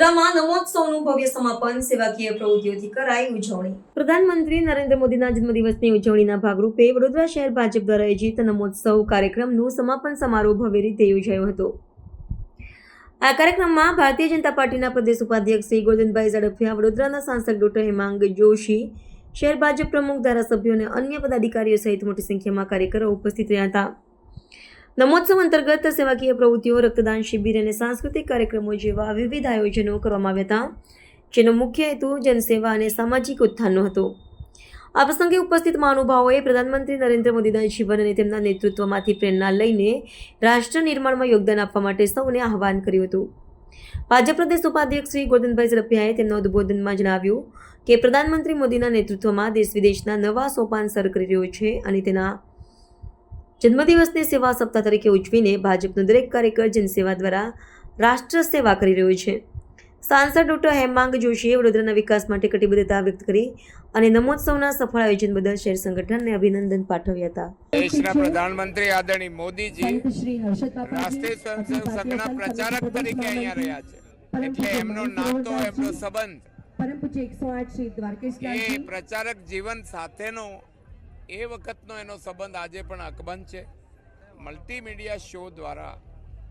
વડોદરામાં નમોત્સવનું ભવ્ય સમાપન સેવાકીય પ્રવૃત્તિઓથી કરાઈ ઉજવણી. પ્રધાનમંત્રી નરેન્દ્ર મોદીના જન્મદિવસની ઉજવણીના ભાગરૂપે વડોદરા શહેર ભાજપ દ્વારા આયોજિત નમોત્સવ કાર્યક્રમનું સમાપન સમારોહ ભવ્ય રીતે યોજાયો હતો. આ કાર્યક્રમમાં ભારતીય જનતા પાર્ટીના પ્રદેશ ઉપાધ્યક્ષ શ્રી ગોવિંદભાઈ ઝડફિયા, વડોદરાના સાંસદ ડોક્ટર હેમાંગ જોશી, શહેર ભાજપ પ્રમુખ ધારાસભ્યો અને અન્ય પદાધિકારીઓ સહિત મોટી સંખ્યામાં કાર્યકરો ઉપસ્થિત રહ્યા હતા. નમોત્સવ અંતર્ગત સેવાકીય પ્રવૃત્તિઓ, રક્તદાન શિબિર અને સાંસ્કૃતિક કાર્યક્રમો જેવા વિવિધ આયોજનો કરવામાં આવ્યા હતા, જેનો મુખ્ય હેતુ જનસેવા અને સામાજિક ઉત્થાનનો હતો. આ પ્રસંગે ઉપસ્થિત મહાનુભાવોએ પ્રધાનમંત્રી નરેન્દ્ર મોદીના જીવન અને તેમના નેતૃત્વમાંથી પ્રેરણા લઈને રાષ્ટ્ર નિર્માણમાં યોગદાન આપવા માટે સૌને આહવાન કર્યું હતું. ભાજપ પ્રદેશ ઉપાધ્યક્ષ શ્રી ગોરધનભાઈ ઝડપિયાએ તેમના ઉદ્બોધનમાં જણાવ્યું કે, પ્રધાનમંત્રી મોદીના નેતૃત્વમાં દેશ વિદેશના નવા સોપાન સર કરી રહ્યો છે અને તેના જન્મદિવસને સેવા સપ્તાહ તરીકે ઉજવીને ભાજપનો દરેક કાર્યકર જનસેવા દ્વારા રાષ્ટ્ર સેવા કરી રહ્યો છે. સાંસદ ડોક્ટર હેમાંગ જોશીએ વડોદરાના વિકાસ માટે કટિબદ્ધતા વ્યક્ત કરી અને નમોત્સવના સફળ આયોજન બદલ શહેર સંગઠનને અભિનંદન પાઠવ્યા હતા. દેશના પ્રધાનમંત્રી આદરણીય મોદીજી રાષ્ટ્રીય સ્વયંસેવક સંઘના પ્રચારક તરીકે અહીંયા રહ્યા છે. એટલે એમનો નાતો એમનો સંબંધ. પરમ પૂજ્ય 108 શ્રી દ્વારકેશ પ્રચારક જીવન સાથેનો એ વખતનો એનો સંબંધ આજે પણ અકબંધ છે. મલ્ટીમીડિયા શો દ્વારા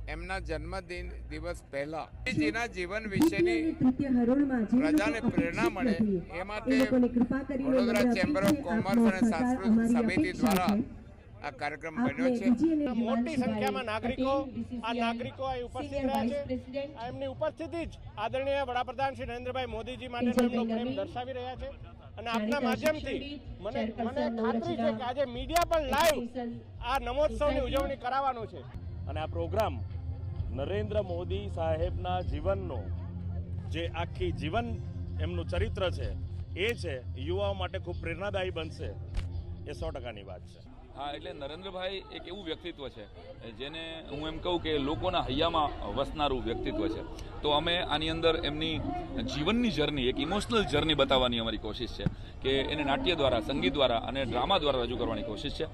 એમના જન્મદિન દિવસ પહેલા જેના જીવન વિશેની પ્રજાને પ્રેરણા મળે એ માટે વડોદરા ચેમ્બર ઓફ કોમર્સ અને સાંસ્કૃતિક સમિતિ દ્વારા આ કાર્યક્રમ બન્યો છે. મોટી સંખ્યામાં નાગરિકો આ નાગરિકો અહીં ઉપસ્થિત રહ્યા છે. એમની ઉપસ્થિતિ જ આદરણીય વડાપ્રધાન શ્રી નરેન્દ્રભાઈ મોદીજી માટેનો એમનો પ્રેમ દર્શાવી રહ્યા છે. અને આપના માધ્યમથી મને મને ખાતરી છે કે આજે મીડિયા પણ લાઈવ આ નમોત્સવની ઉજવણી કરાવવાનું છે. અને આ પ્રોગ્રામ નરેન્દ્ર મોદી સાહેબના જીવનનો જે આખી જીવન એમનું ચરિત્ર છે એ છે યુવાઓ માટે ખૂબ પ્રેરણાદાયી બનશે એ સો ટકાની વાત છે. હા, એટલે નરેન્દ્રભાઈ એક એવું વ્યક્તિત્વ છે, જેને હું એમ કહું કે લોકોના હૈયામાં વસનારું વ્યક્તિત્વ છે. તો અમે આની અંદર એમની જીવનની જર્ની, એક ઇમોશનલ જર્ની બતાવવાની અમારી કોશિશ છે, કે એને નાટ્ય દ્વારા, સંગીત દ્વારા અને ડ્રામા દ્વારા રજૂ કરવાની કોશિશ છે.